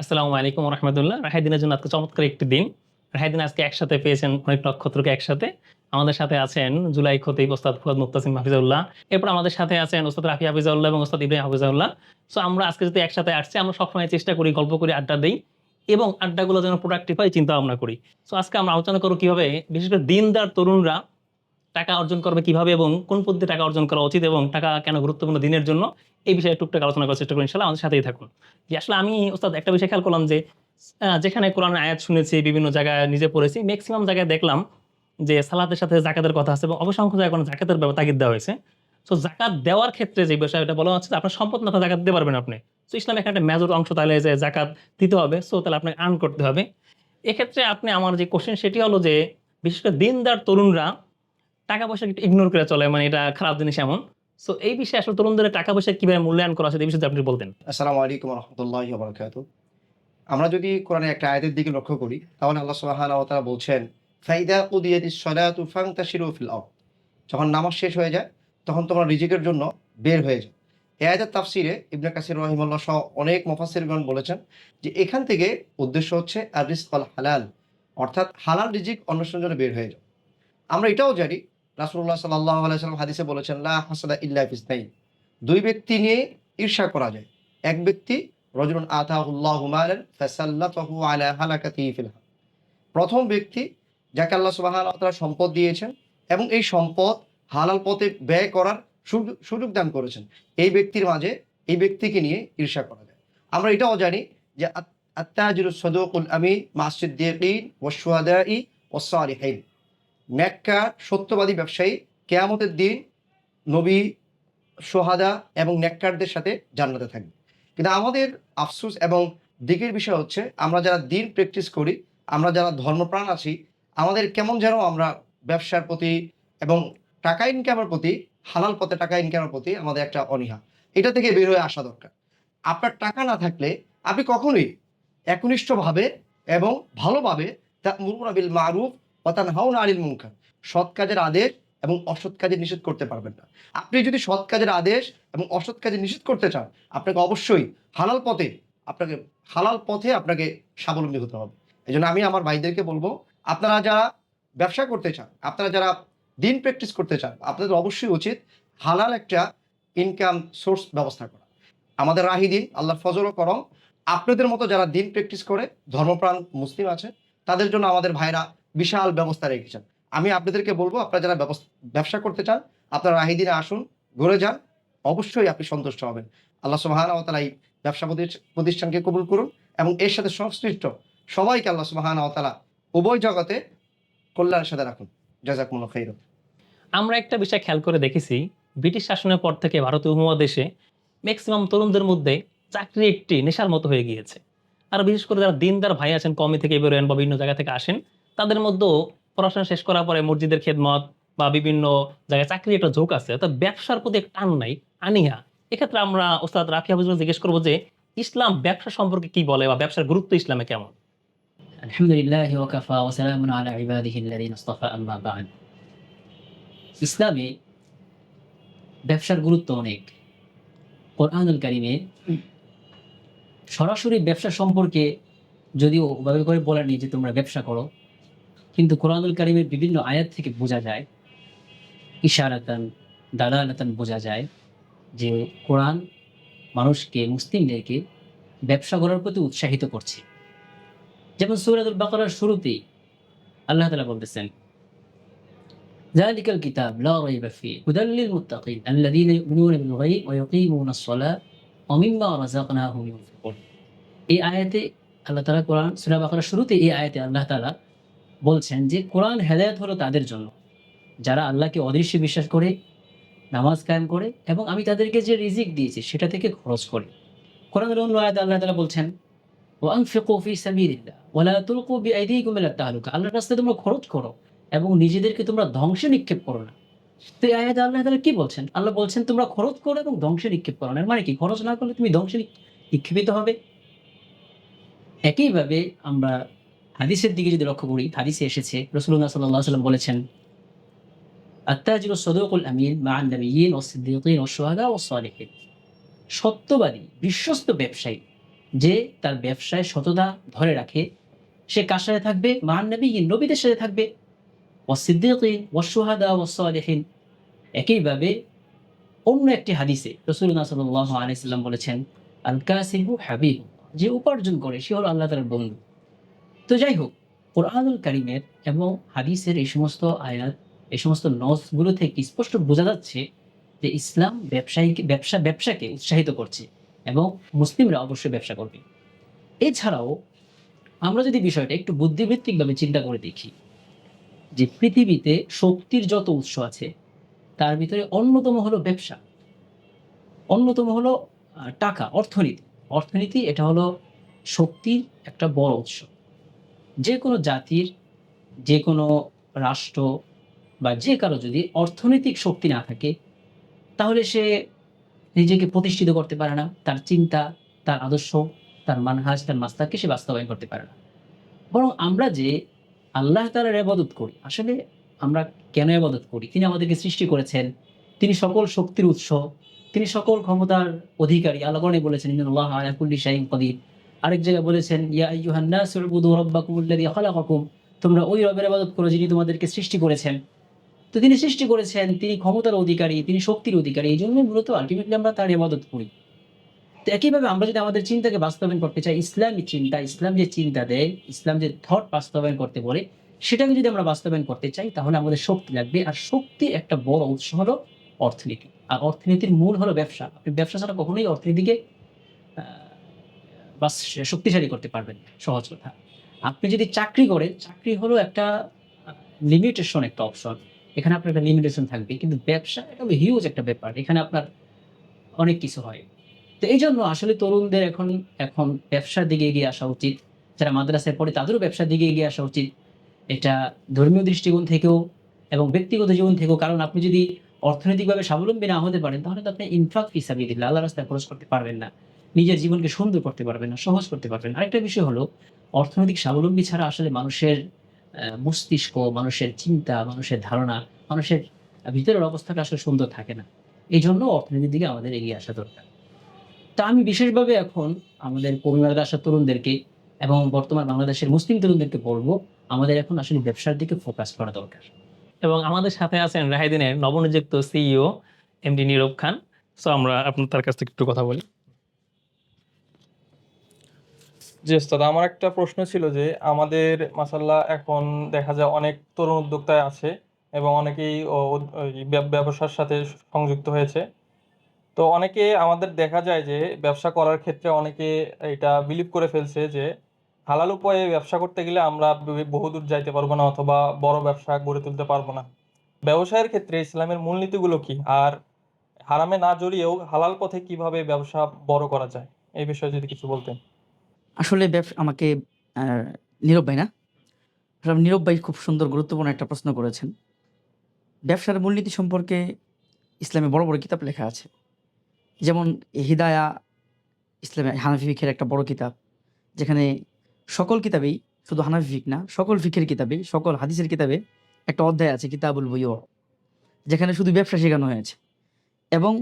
আসসালামু আলাইকুম রহমতুল্লাহ। রাহাই দিনের জন্য আজকে চমৎকার একটি দিন। রাহাই দিন আজকে একসাথে পেয়েছেন অনেক নক্ষত্রকে একসাথে। আমাদের সাথে আছেন জুলাই খতিব ওস্তাদ ফুয়াদ মুক্তাসিম হাফিজাউল্লাহ। এরপর আমাদের সাথে আছেন ওস্তাদ রাফি হাফিজাউল্লাহ এবং ওস্তাদ ইব্রাহিম হাফিজাউল্লাহ। সো আমরা আজকে যদি একসাথে আসছি, আমরা সবসময় চেষ্টা করি, গল্প করি, আড্ডা দিই এবং আড্ডাগুলো যেন প্রোডাক্টিভ হয় চিন্তা ভাবনা করি। সো আজকে আমরা আলোচনা করব কীভাবে, বিশেষ করে দিনদার তরুণরা টাকা অর্জন করবে কীভাবে এবং কোন পদ্ধতি টাকা অর্জন করা উচিত এবং টাকা কেন গুরুত্বপূর্ণ দিনের জন্য, এই বিষয়ে টুকটাক আলোচনা করার চেষ্টা করি ইনশাল্লাহ আমাদের সাথেই থাকুন। যে আসলে আমি ওস্তাদ একটা বিষয় খেয়াল করলাম যে যেখানে কোরআনের আয়াত শুনেছি, বিভিন্ন জায়গায় নিজে পড়েছি ম্যাক্সিমাম জায়গায় দেখলাম যে সালাতের সাথে জাকাতের কথা আছে এবং অবসংখ্য জায়গায় কোনো জাকাতের ব্যাপার তাগিদ দেওয়া হয়েছে। সো জাকাত দেওয়ার ক্ষেত্রে যে বিষয়টা বলা হচ্ছে আপনার সম্পদ না জাকাত দিতে পারবেন আপনি। সো ইসলামে এখানে একটা মেজর অংশ তাহলে যে জাকাত দিতে হবে সো তাহলে আপনাকে আর্ন করতে হবে। এক্ষেত্রে আপনি আমার যে কোশ্চেন সেটি হলো যে, বিশেষ করে দিনদার তরুণরা টাকা পয়সা একটু ইগনোর করে চলে মানে এটা খারাপ জিনিস এমন। সো এই বিষয়ে আসলে তরুণদের টাকা পয়সা কীভাবে মূল্যায়ন করা আছে, এই বিষয়ে আপনি বলতেন। আসসালামু আলাইকুম রহমতুল্লাহ বরকাত আমরা যদি কোরআনে একটা আয়াতের দিকে লক্ষ্য করি, তাহলে আল্লাহ সুবহানাহু তাআলা বলছেন ফাইদা কুদিয়াতিস সালাতু ফান্তাশিরু ফিল আরদ। যখন নামাজ শেষ হয়ে যায়, তখন তোমরা রিজিকের জন্য বের হয়ে যাও। এই আয়াতের তাফসিরে ইবনে কাসির রহিমাল্লাহ সহ অনেক মুফাসসিরগণ বলেছেন যে, এখান থেকে উদ্দেশ্য হচ্ছে আর রিজকাল হালাল, অর্থাৎ হালাল রিজিক অন্বেষণের জন্য বের হয়ে যাও। আমরা এটাও জানি রাসূলুল্লাহ সাল্লাল্লাহু আলাইহি সাল্লাম হাদিসে বলেছেন, লা হাসাদা ইল্লা ফিসনাইন দুই ব্যক্তি নিয়ে ঈর্ষা করা যায়। এক ব্যক্তি রজুন আতাহুল্লাহু প্রথম ব্যক্তি, যাকে আল্লাহ ওয়া সম্পদ দিয়েছেন এবং এই সম্পদ হালাল পথে ব্যয় করার সুযোগ- দান করেছেন, এই ব্যক্তির মাঝে এই ব্যক্তিকে নিয়ে ঈর্ষা করা যায়। আমরা এটাও জানি যে আত- আত্তাজিরু সদুকুল আমিন মাসজিদ্দিকিন ওয়াশ শুহাদাই নেককা সত্যবাদী ব্যবসায়ী, কেয়ামতের দিন নবী সোহাদা এবং নেককারদের সাথে জান্নাতে থাকবে। কিন্তু আমাদের আফসোস এবং দিকের বিষয় হচ্ছে, আমরা যারা দিন প্র্যাকটিস করি, আমরা যারা ধর্মপ্রাণ আছি, আমাদের কেমন যেন আমরা ব্যবসার প্রতি এবং টাকা ইনকামের প্রতি, হালাল পথে টাকা ইনকামের প্রতি আমাদের একটা অনীহা। এটা থেকে বের হয়ে আসা দরকার। আপনার টাকা না থাকলে আপনি কখনোই একনিষ্ঠভাবে এবং ভালোভাবে তা মুরুরাবিল মারুফ অতান হাউন আলিল মুনকার। সৎ কাজের আদেশ এবং অসৎ কাজে নিষেধ করতে পারবেন না। আপনি যদি সৎ কাজের আদেশ এবং অসৎ কাজে নিষেধ করতে চান, আপনাকে অবশ্যই হালাল পথে আপনাকে, হালাল পথে আপনাকে স্বাবলম্বী হতে হবে। এই জন্য আমি আমার ভাইদেরকে বলব, আপনারা যারা ব্যবসা করতে চান, আপনারা যারা দিন প্র্যাকটিস করতে চান, আপনাদের অবশ্যই উচিত হালাল একটা ইনকাম সোর্স ব্যবস্থা করা। আমাদের রাহি দিন আল্লাহ ফজল ও করম। আপনাদের মতো যারা দিন প্র্যাকটিস করে, ধর্মপ্রাণ মুসলিম আছে, তাদের জন্য আমাদের ভাইরা বিশাল ব্যবস্থা রেখেছেন। আমি আপনাদেরকে বলব, আপনারা যারা ব্যবস- করতে চান, আপনারা রাহিদিনে আসুন, ঘুরে যান, অবশ্যই আপনি সন্তুষ্ট হবেন। আল্লাহ সুবাহানা তালা এই ব্যবসা প্রতিষ্ঠানকে কবুল করুন এবং এর সাথে সংশ্লিষ্ট সবাইকে আল্লাহ সুবাহানা তালা উভয় জগতে কল্যাণের সাথে রাখুন। জাজাকুমুল্লাহ খৈর আমরা একটা বিষয় খেয়াল করে দেখেছি, ব্রিটিশ শাসনের পর থেকে ভারতীয় উপমহাদেশে ম্যাক্সিমাম তরুণদের মধ্যে চাকরি একটি নেশার মতো হয়ে গিয়েছে। আর বিশেষ করে যারা দিনদার ভাই আছেন, কমি থেকে বেরোয়েন বা বিভিন্ন জায়গা থেকে আসেন তাদের মধ্যেও পড়াশোনা শেষ করার পরে মসজিদের খেদমত বা বিভিন্ন জায়গায় চাকরি একটা ঝোঁক আছে, অর্থাৎ ব্যবসার প্রতি একটা টান নাই। আনিহা, এক্ষেত্রে আমরা ওস্তাদ রাফি হাফিজুল জিজ্ঞেস করব যে, ইসলাম ব্যবসা সম্পর্কে কি বলে বা ব্যবসার গুরুত্ব ইসলামে কেমন? আলহামদুলিল্লাহ ওয়াকাফা আলা ইসতাফা আম্মা বা'দ। ইসলামে ব্যবসার গুরুত্ব অনেক। কোরআনুল কারিমে সরাসরি ব্যবসা সম্পর্কে যদিও ওভাবে করে বলেনি যে তোমরা ব্যবসা করো কিন্তু কোরআনুল কারিমের বিভিন্ন আয়াত থেকে বোঝা যায়, ইশারাতান, দালালাতান বোঝা যায় যে কোরআন মানুষকে, মুসলিমদেরকে ব্যবসা করার প্রতি উৎসাহিত করছে। যেমন সৈরাদুল বাকরার শুরুতেই আল্লাহ তালা বলতেছেন ذلك الكتاب لا ريب فيه هدى للمتقين الذين يؤمنون بالغيب ويقيمون الصلاة ومما এই আয়াতে আল্লাহ তালা কোরআন, সুরা বাকরার শুরুতে এই আয়াতে আল্লাহ তালা বলছেন যে কোরআন হেদায়ত হলো তাদের জন্য। যারা আল্লাহকে অদৃশ্য বিশ্বাস করে, নামাজ কায়েম করে এবং আমি তাদেরকে যে রিজিক দিয়েছি সেটা থেকে খরচ করে। কোরআনের অন্য আয়াতে আল্লাহ তাআলা বলছেন, ওয়ানফিকু ফি সাবিলিল্লাহ, ওয়ালা তুলকু বিআইদিকুম ইলা তাহলুকা। আল্লাহর রাস্তায় তোমরা খরচ করো এবং নিজেদেরকে তোমরা ধ্বংসে নিক্ষেপ করো না। তো এই আয়াতে আল্লাহ তাআলা কি বলছেন? আল্লাহ বলছেন, তোমরা খরচ করো এবং ধ্বংসে নিক্ষেপ করো না। মানে কি? খরচ না করলে তুমি ধ্বংসে নিক্ষেপিত হবে? একইভাবে আমরা হাদিসের দিকে যদি লক্ষ্য করি, হাদিসে এসেছে রসুল্লাহ সাল্লাহ সাল্লাম বলেছেন, আত্তাজির সদকুল আমিন মা ও সিদ্দিকিন ও সোহাদা ও সালেহিন। সত্যবাদী, বিশ্বস্ত ব্যবসায়ী, যে তার ব্যবসায় সততা ধরে রাখে, সে কার সাথে থাকবে? মান নবী নবীদের সাথে থাকবে। ওয়াসিদ্দিকিন ওয়াসুহাদা ওয়াসালিহিন একইভাবে অন্য একটি হাদিসে রসুল্লাহ সাল্লাহ আলাইসাল্লাম বলেছেন আল কাসিবু হাবিব যে উপার্জন করে, সে হল আল্লাহ তালার বন্ধু। তো যাই হোক কোরআনুল কারিমের এবং হাদিসের এই সমস্ত আয়াত, এই সমস্ত নসগুলো থেকে স্পষ্ট বোঝা যাচ্ছে যে ইসলাম ব্যবসায়ীকে, ব্যবসা, ব্যবসাকে উৎসাহিত করছে এবং মুসলিমরা অবশ্যই ব্যবসা করবে। এছাড়াও আমরা যদি বিষয়টা একটু বুদ্ধিভিত্তিকভাবে চিন্তা করে দেখি যে পৃথিবীতে শক্তির যত উৎস আছে, তার ভিতরে অন্যতম হলো ব্যবসা, অন্যতম হলো টাকা, অর্থনীতি। অর্থনীতি এটা হলো শক্তির একটা বড় উৎস। যে কোনো জাতির, যে কোনো রাষ্ট্র বা যে কারও যদি অর্থনৈতিক শক্তি না থাকে, তাহলে সে নিজেকে প্রতিষ্ঠিত করতে পারে না। তার চিন্তা, তার আদর্শ, তার মানহাজ, তার মাস্তাককে সে বাস্তবায়ন করতে পারে না। বরং আমরা যে আল্লাহ তালার আবাদত করি, আসলে আমরা কেন আবাদত করি? তিনি আমাদেরকে সৃষ্টি করেছেন। তিনি সকল শক্তির উৎস, তিনি সকল ক্ষমতার অধিকারী। আল্লাহ বলেছেন, ইন্নাল্লাহ আলা কুল্লি শাইইন কদির। আরেক জায়গায় বলেছেন, ইয়া আইয়ুহান নাস উবুদু রাব্বাকুম আল্লাযী খালাকাকুম। তোমরা ওই রবের ইবাদত করো যিনি তোমাদেরকে সৃষ্টি করেছেন। তো তিনি সৃষ্টি করেছেন, তিনি ক্ষমতার অধিকারী, তিনি শক্তির অধিকারী। এই জন্য মূলত আলটিমেটলি আমরা তার ইবাদত করি। তো একইভাবে আমরা যদি আমাদের চিন্তাকে বাস্তবায়ন করতে চাই, ইসলামী চিন্তা, ইসলাম যে চিন্তা দেয়, ইসলাম যে থট বাস্তবায়ন করতে বলে, সেটাকে যদি আমরা বাস্তবায়ন করতে চাই, তাহলে আমাদের শক্তি লাগবে। আর শক্তির একটা বড় উৎস হলো অর্থনীতি। আর অর্থনীতির মূল হলো ব্যবসা। আপনি ব্যবসা ছাড়া কখনোই অর্থনীতিকে বাস শক্তিশালী করতে পারবেন, সহজ কথা। আপনি যদি চাকরি করেন, চাকরি হলো একটা লিমিটেশন একটা অপশন এখানে আপনার একটা লিমিটেশন থাকবে, কিন্তু ব্যবসা এটা হিউজ একটা ব্যাপার। এখানে আপনার অনেক কিছু হয়। তো এই জন্য আসলে তরুণদের এখন এখন ব্যবসার দিকে এগিয়ে আসা উচিত। যারা মাদ্রাসায় পড়ে, তাদেরও ব্যবসার দিকে এগিয়ে আসা উচিত। এটা ধর্মীয় দৃষ্টিকোণ থেকেও এবং ব্যক্তিগত জীবন থেকেও। কারণ আপনি যদি অর্থনৈতিকভাবে স্বাবলম্বী না হতে পারেন, তাহলে তো আপনি ইনফাক হিসাবে দিলে আল্লাহ রাস্তায় খরচ করতে পারবেন না। নিজের জীবনকে সুন্দর করতে পারবেন না, সহজ করতে পারবেন আরেকটা বিষয় হলো, অর্থনৈতিক স্বাবলম্বী ছাড়া আসলে মানুষের মস্তিষ্ক, মানুষের চিন্তা, মানুষের ধারণা, মানুষের ভিতরের অবস্থাটা আসলে সুন্দর থাকে না। এই জন্য অর্থনীতির দিকে আমাদের এগিয়ে আসা দরকার। তা আমি বিশেষভাবে এখন আমাদের পরিবারের আসা তরুণদেরকে এবং বর্তমান বাংলাদেশের মুসলিম তরুণদেরকে বলব, আমাদের এখন আসলে ব্যবসার দিকে ফোকাস করা দরকার। এবং আমাদের সাথে আছেন রাহিদিনের নবনিযুক্ত CEO MD Nirob Khan. So আমরা আপনার তার কাছ থেকে একটু কথা বলি। জি ওস্তাদ, আমার একটা প্রশ্ন ছিল যে, আমাদের মাসাল্লাহ এখন দেখা যায় অনেক তরুণ উদ্যোক্তায় আছে এবং অনেকেই ও- ব্যবসার সাথে সংযুক্ত হয়েছে। তো অনেকে আমাদের দেখা যায় যে, ব্যবসা করার ক্ষেত্রে অনেকে এটা বিলিভ করে ফেলছে যে, হালাল উপায়ে ব্যবসা করতে গেলে আমরা বে- বহুদূর যাইতে পারব না অথবা বড় ব্যবসা গড়ে তুলতে পারব না। ব্যবসায়ের ক্ষেত্রে ইসলামের মূলনীতিগুলো কি? আর হারামে না জড়িয়েও হালাল পথে কীভাবে ব্যবসা বড় করা যায়? এই বিষয়ে যদি কিছু বলতেন। আসলে আমাকে নীরব ভাই না? নীরব ভাই খুব সুন্দর, গুরুত্বপূর্ণ একটা প্রশ্ন করেছেন। ব্যবসার মূলনীতি সম্পর্কে ইসলামে বড় বড় কিতাব লেখা আছে। যেমন হিদায়া, ইসলামে হানাফি ফিকের একটা বড় কিতাব, যেখানে সকল কিতাবেই শুধু হানাফি ফিক না, সকল ফিকের কিতাবে সকল হাদিসের কিতাবে একটা অধ্যায় আছে, কিতাবুল বইও যেখানে শুধু ব্যবসা শেখানো হয়েছে। এবং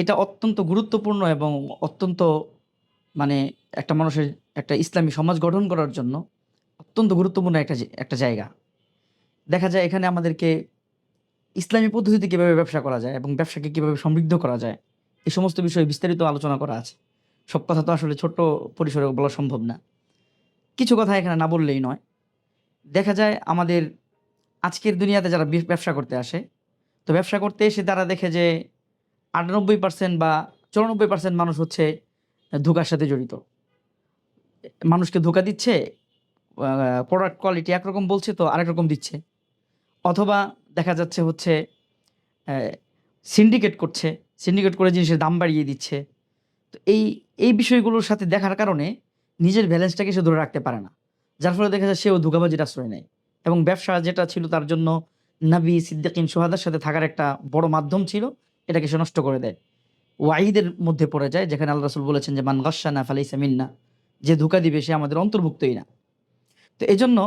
এটা অত্যন্ত গুরুত্বপূর্ণ এবং অত্যন্ত মানে একটা মানুষের একটা ইসলামী সমাজ গঠন করার জন্য অত্যন্ত গুরুত্বপূর্ণ একটা একটা জায়গা। দেখা যায় এখানে আমাদেরকে ইসলামী পদ্ধতিতে কীভাবে ব্যবসা করা যায় এবং ব্যবসাকে কীভাবে সমৃদ্ধ করা যায়, এই সমস্ত বিষয়ে বিস্তারিত আলোচনা করা আছে। সব কথা তো আসলে ছোট্ট পরিসরে বলা সম্ভব না। কিছু কথা এখানে না বললেই নয়। দেখা যায় আমাদের আজকের দুনিয়াতে যারা ব্যবসা করতে আসে, তো ব্যবসা করতে এসে তারা দেখে যে আটানব্বই পার্সেন্ট বা চুরানব্বই পার্সেন্ট মানুষ হচ্ছে ধোকার সাথে জড়িত। মানুষকে ধোকা দিচ্ছে প্রোডাক্ট কোয়ালিটি একরকম বলছে তো আরেক রকম দিচ্ছে। অথবা দেখা যাচ্ছে হচ্ছে সিন্ডিকেট করছে সিন্ডিকেট করে জিনিসের দাম বাড়িয়ে দিচ্ছে। তো এই এই বিষয়গুলোর সাথে দেখার কারণে নিজের ব্যালেন্সটাকে সে ধরে রাখতে পারে না। যার ফলে দেখা যায় সেও ধোকাবাজির আশ্রয় নেয়। এবং ব্যবসা যেটা ছিল তার জন্য নাবি সিদ্দিকিন সোহাদার সাথে থাকার একটা বড় মাধ্যম ছিল, এটাকে সে নষ্ট করে দেয়। ওয়াইদের মধ্যে পড়ে যায়, যেখানে আল্লাহ রাসুল বলেছেন যে, মান গাসানা ফালাইসা মিন্না যে ধোকা দিবে সে আমাদের অন্তর্ভুক্তই না। তো এই জন্য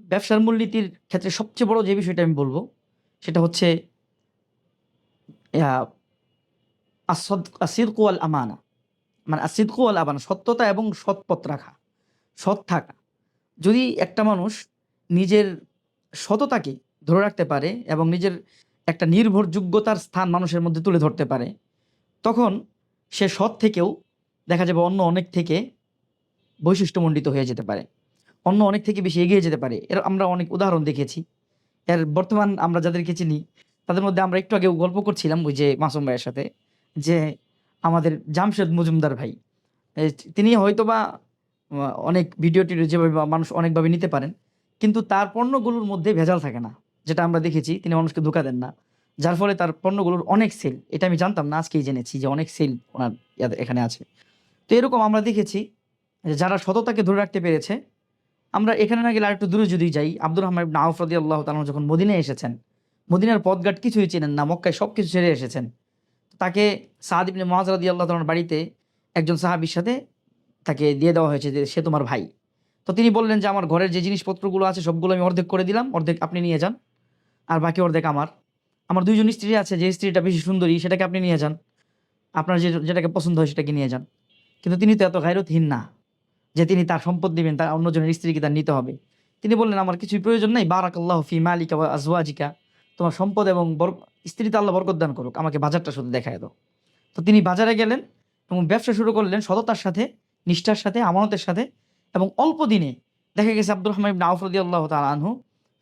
ব্যবসার মূলনীতির ক্ষেত্রে সবচেয়ে বড় যে বিষয়টা আমি বলব, সেটা হচ্ছে আসিরকু আল আমানা মানে সিদ্ধ আল আবান সত্যতা এবং সৎপথ রাখা, সৎ থাকা। যদি একটা মানুষ নিজের সততাকে ধরে রাখতে পারে এবং নিজের একটা নির্ভরযোগ্যতার স্থান মানুষের মধ্যে তুলে ধরতে পারে তখন সে সৎ থেকেও দেখা যাবে অন্য অনেক থেকে বৈশিষ্ট্যমণ্ডিত হয়ে যেতে পারে। অন্য অনেক থেকে বেশি এগিয়ে যেতে পারে। এর আমরা অনেক উদাহরণ দেখেছি। এর বর্তমান আমরা যাদেরকে চিনি তাদের মধ্যে আমরা একটু আগে গল্প করছিলাম ওই যে মাসুম ভাইয়ের সাথে যে আমাদের জামশেদ মজুমদার ভাই তিনি হয়তোবা আহ, অনেক ভিডিও টিডিও যেভাবে বা মানুষ অনেকভাবে নিতে পারেন কিন্তু তার পণ্যগুলোর মধ্যে ভেজাল থাকে না যেটা আমরা দেখেছি। তিনি মানুষকে ধোকা দেন না। যার ফলে তার পণ্যগুলোর অনেক সেল এটা আমি জানতাম না, আজকেই জেনেছি যে অনেক সেল ওনার এখানে আছে। তো এরকম আমরা দেখেছি যে যারা সততাকে ধরে রাখতে পেরেছে, আমরা এখানে না গেলে আরেকটু দূরে যদি যাই, আব্দুর রহমান ইবনে আউফ রাদিয়াল্লাহু তাআলা যখন মদিনায় এসেছেন, মদিনার পদঘাট কিছুই চেনেন না, মক্কায় সব কিছু ছেড়ে এসেছেন। তাকে সাদ মহাজরাদি আল্লাহ তাআলার বাড়িতে একজন সাহাবীর সাথে তাকে দিয়ে দেওয়া হয়েছে যে সে তোমার ভাই। তো তিনি বললেন যে আমার ঘরের যে জিনিসপত্রগুলো আছে, সবগুলো আমি অর্ধেক করে দিলাম, অর্ধেক আপনি নিয়ে যান, আর বাকি অর্ধেক আমার। আমার দুইজন স্ত্রী আছে, যে স্ত্রীটা বেশি সুন্দরী, সেটাকে আপনি নিয়ে যান। আপনার যে যেটাকে পছন্দ হয় সেটাকে নিয়ে যান। কিন্তু তিনি তো এত গায়রতহীন না, যে তিনি তার সম্পদ দিবেন, তার অন্যজনের স্ত্রীকে তার নিতে হবে। তিনি বললেন, আমার কিছুই প্রয়োজন নেই বারাক আল্লাহ ফি মালিকা বা আজওয়াজিকা। তোমার সম্পদ এবং বর, স্ত্রীতে আল্লাহ বরকত দান করুক, আমাকে বাজারটা শুধু দেখায় দাও। তো তিনি বাজারে গেলেন এবং ব্যবসা শুরু করলেন সততার সাথে, নিষ্ঠার সাথে, আমানতের সাথে এবং অল্প দিনে দেখা গেছে আব্দুর রহমান ইবনে আউফ রাদিয়াল্লাহু তাআলা আনহু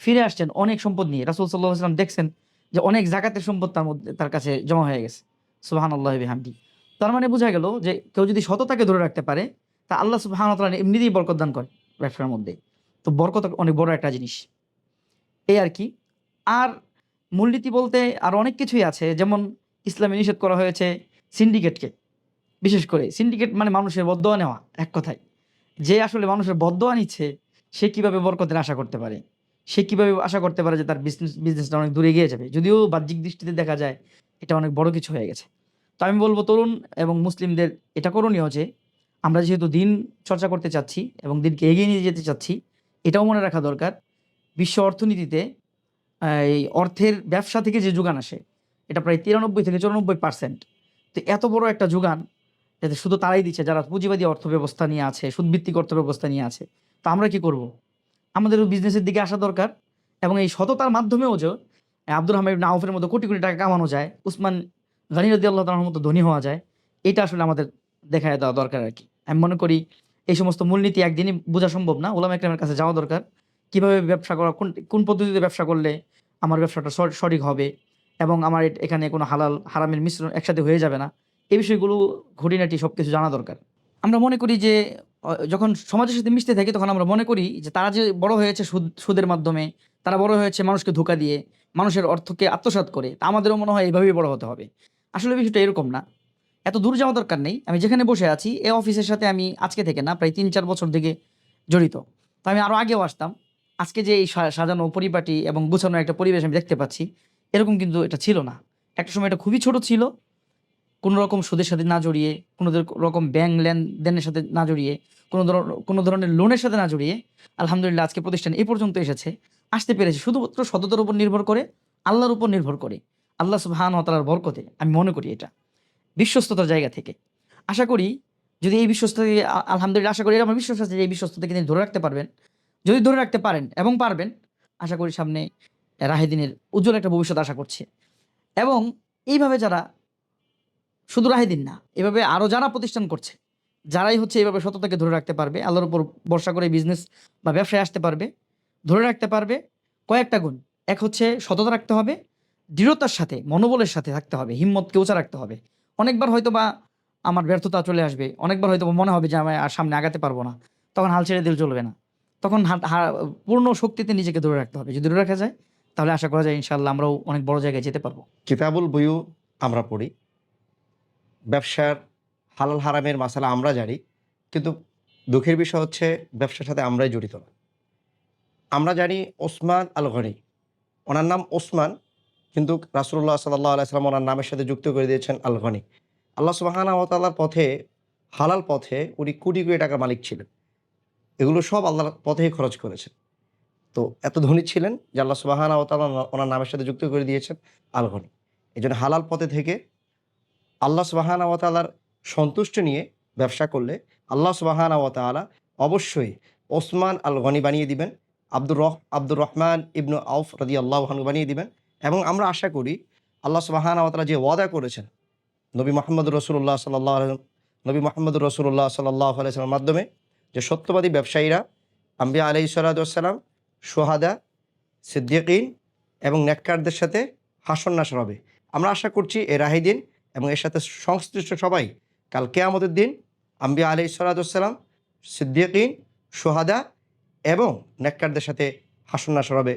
ফিরে আসছেন অনেক সম্পদ নিয়ে। রাসূল সাল্লাল্লাহু আলাইহি ওয়াসাল্লাম দেখছেন যে অনেক জাকাতের সম্পদ তার মধ্যে, তার কাছে জমা হয়ে গেছে। সুবহানাল্লাহি বিহামদি। তার মানে বোঝা গেল যে কেউ যদি সততাকে ধরে রাখতে পারে, তা আল্লাহ সুবহানাহু ওয়া তাআলা এমনিতেই বরকত দান করে ব্যবসার মধ্যে। তো বরকত অনেক বড় একটা জিনিস। এই আর কি। আর মূলনীতি বলতে আর অনেক কিছুই আছে। যেমন ইসলামে নিষেধ করা হয়েছে সিন্ডিকেটকে। বিশেষ করে সিন্ডিকেট মানে মানুষের বদোয়া নেওয়া, এক কথায়। যে আসলে মানুষের বদোয়া নিচ্ছে, সে কীভাবে বরকতের আশা করতে পারে? সে কীভাবে আশা করতে পারে যে তার বিজনেস বিজনেসটা অনেক দূরে এগিয়ে যাবে? যদিও বাহ্যিক দৃষ্টিতে দেখা যায় এটা অনেক বড় কিছু হয়ে গেছে। তো আমি বলব, তরুণ এবং মুসলিমদের এটা করণীয় যে, আমরা যেহেতু দিন চর্চা করতে চাচ্ছি এবং দিনকে এগিয়ে নিয়ে যেতে চাচ্ছি, এটাও মনে রাখা দরকার। বিশ্ব অর্থনীতিতে এই অর্থের ব্যবসা থেকে যে যোগান আসে, এটা প্রায় তিরানব্বই থেকে চুরানব্বই পার্সেন্ট তো এত বড় একটা যোগান, যাতে শুধু তারাই দিচ্ছে, যারা পুঁজিবাদী অর্থ ব্যবস্থা নিয়ে আছে, সুদভিত্তিক অর্থ ব্যবস্থা নিয়ে আছে, তো আমরা কি করব? আমাদেরও বিজনেসের দিকে আসা দরকার এবং এই সততার মাধ্যমেও যে, আব্দুর হামিদ নাউফের মতো কোটি কোটি টাকা কামানো যায়, উসমান গানি রদি আল্লাহ তালার মতো ধনী হওয়া যায়, এটা আসলে আমাদের দেখায় দেওয়া দরকার আর কি। আমি মনে করি এই সমস্ত মূলনীতি একদিনই বোঝা সম্ভব না ওলাম একরামের কাছে যাওয়া দরকার। কীভাবে ব্যবসা করা, কোন কোন পদ্ধতিতে ব্যবসা করলে আমার ব্যবসাটা সঠ- সঠিক হবে এবং আমার এখানে কোনো হালাল, হারামের মিশ্রণ একসাথে হয়ে যাবে না, এই বিষয়গুলো ঘটিনাটি সব কিছু জানা দরকার। আমরা মনে করি যে যখন সমাজের সাথে মিশতে থাকি, তখন আমরা মনে করি যে তারা যে বড় হয়েছে সুদ, সুদের মাধ্যমে, তারা বড় হয়েছে মানুষকে ধোকা দিয়ে, মানুষের অর্থকে আত্মসাৎ করে, তা আমাদেরও মনে হয় এইভাবেই বড় হতে হবে। আসলে বিষয়টা এরকম না। এত দূর যাওয়া দরকার নেই। আমি যেখানে বসে আছি এই অফিসের সাথে আমি আজকে থেকে না, প্রায় তিন চার বছর থেকে জড়িত। তো আমি আরও আগেও আসতাম। আজকে যে এই সাজানো পরিপাটি এবং গুছানো একটা পরিবেশ আমি দেখতে পাচ্ছি, এরকম কিন্তু এটা ছিল না। একটা সময় এটা খুবই ছোট ছিল। কোনো রকম সুদের সাথে না জড়িয়ে কোনো রকম ব্যাংক লেনদেনের সাথে না জড়িয়ে, কোনো কোনো ধরনের লোনের সাথে না জড়িয়ে, আলহামদুলিল্লাহ আজকে প্রতিষ্ঠান এই পর্যন্ত এসেছে। আসতে পেরেছে, শুধুমাত্র সততার উপর নির্ভর করে, আল্লাহর উপর নির্ভর করে। আল্লাহ সুবহান তালার বরকতে, আমি মনে করি এটা। বিশ্বস্ততার জায়গা থেকে। আশা করি, যদি এই বিশ্বস্ত আলহামদুলিল্লাহ আশা করি আমার বিশ্বাস আছে যে এই বিশ্বস্ততাকে তিনি ধরে রাখতে পারবেন। যদি ধরে রাখতে পারেন এবং পারবেন, আশা করি সামনে রাহেদিনের উজ্জ্বল একটা ভবিষ্যৎ আশা করছে। এবং এইভাবে যারা শুধু রাহেদিন না, এভাবে আরও যারা প্রতিষ্ঠান করছে, যারাই হচ্ছে এইভাবে সততাকে ধরে রাখতে পারবে, আল্লাহর উপর ভরসা করে বিজনেস বা ব্যবসায় আসতে পারবে, ধরে রাখতে পারবে, কয়েকটা গুণ। এক হচ্ছে সততা রাখতে হবে, দৃঢ়তার সাথে, মনোবলের সাথে থাকতে হবে, হিম্মতকে উঁচা রাখতে হবে। অনেকবার হয়তো বা আমার ব্যর্থতা চলে আসবে, অনেকবার হয়তো মনে হবে যে আমি আর সামনে আগাতে পারব না, তখন হাল ছেড়ে দিলে চলবে না। তখন পূর্ণ শক্তিতে নিজেকে ধরে রাখতে হবে। যদি ধরে রাখা যায়, তাহলে আশা করা যায় ইনশাল্লাহ আমরাও অনেক বড় জায়গায় যেতে পারব। কিতাবুল বইও আমরা পড়ি। ব্যবসার হালাল হারামের মাসালা আমরা জানি, কিন্তু দুঃখের বিষয় হচ্ছে ব্যবসার সাথে আমরাই জড়িত না। আমরা জানি ওসমান আল গনি ওনার নাম ওসমান, কিন্তু রাসুল্লাহ সাল্লাহ আলাইসালাম ওনার নামের সাথে যুক্ত করে দিয়েছেন আল গনি আল্লাহ সুবাহানা তাল্লার পথে, হালাল পথে উনি কোটি কোটি টাকার মালিক ছিলেন। এগুলো সব আল্লাহর পথেই খরচ করেছেন। তো এত ধনী ছিলেন যে আল্লাহ সুবাহানা তাল্লাহ ওনার নামের সাথে যুক্ত করে দিয়েছেন আল গনি এই জন্য হালাল পথে থেকে আল্লাহ সুবাহানাওয়াতালার সন্তুষ্ট নিয়ে ব্যবসা করলে আল্লাহ সুবাহানা ওয়া তাআলা অবশ্যই ওসমান আল গনি বানিয়ে দিবেন, আব্দুর রহ, আব্দুর রহমান ইবনু আউফ রাদি আল্লাহ বানিয়ে দিবেন এবং আমরা আশা করি আল্লাহ সুবাহানা ওয়া যে ওয়াদা করেছেন নবী মোহাম্মদ রসুল্লাহ সাল্লাহ নবী মোহাম্মদ রসুল্লাহ সাল্লাহ আলাইসালামের মাধ্যমে যে সত্যবাদী ব্যবসায়ীরা, আম্বিয়া আলাই সালাতাম সোহাদা, সিদ্দিকিন এবং নেককারদের সাথে হাসন নাসর হবে। আমরা আশা করছি এ রাহি দিন এবং এর সাথে সংশ্লিষ্ট সবাই কাল কেয়ামতের দিন আম্বিয়া আলাই সালাতাম সিদ্দিকিন সোহাদা এবং নেককারদের সাথে হাসন নাসর হবে।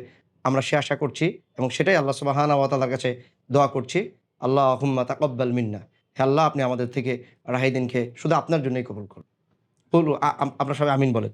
আমরা সে আশা করছি এবং সেটাই আল্লাহ সুবাহানা ওয়াতালার কাছে দোয়া করছি। আল্লাহ হুম্মা তাকব্বাল মিন্না। হে আল্লাহ, আপনি আমাদের থেকে রাহিদিনকে শুধু আপনার জন্যই কবুল করুন। বলু আপনার সবাই আমিন বলেন।